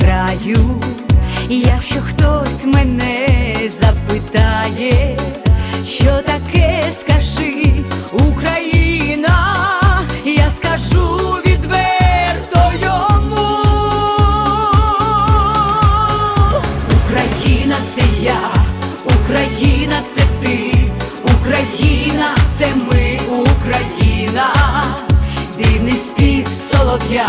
краю, якщо хтось мене запитає, що таке скажи Україна, я скажу відверто йому. Україна це я, Україна це ти, Україна це ми, Україна, дивний спів солов'я,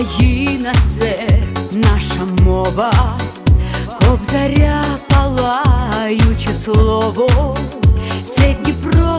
Україна це наша мова, кобзаря палаюче слово, це Дніпро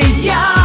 ця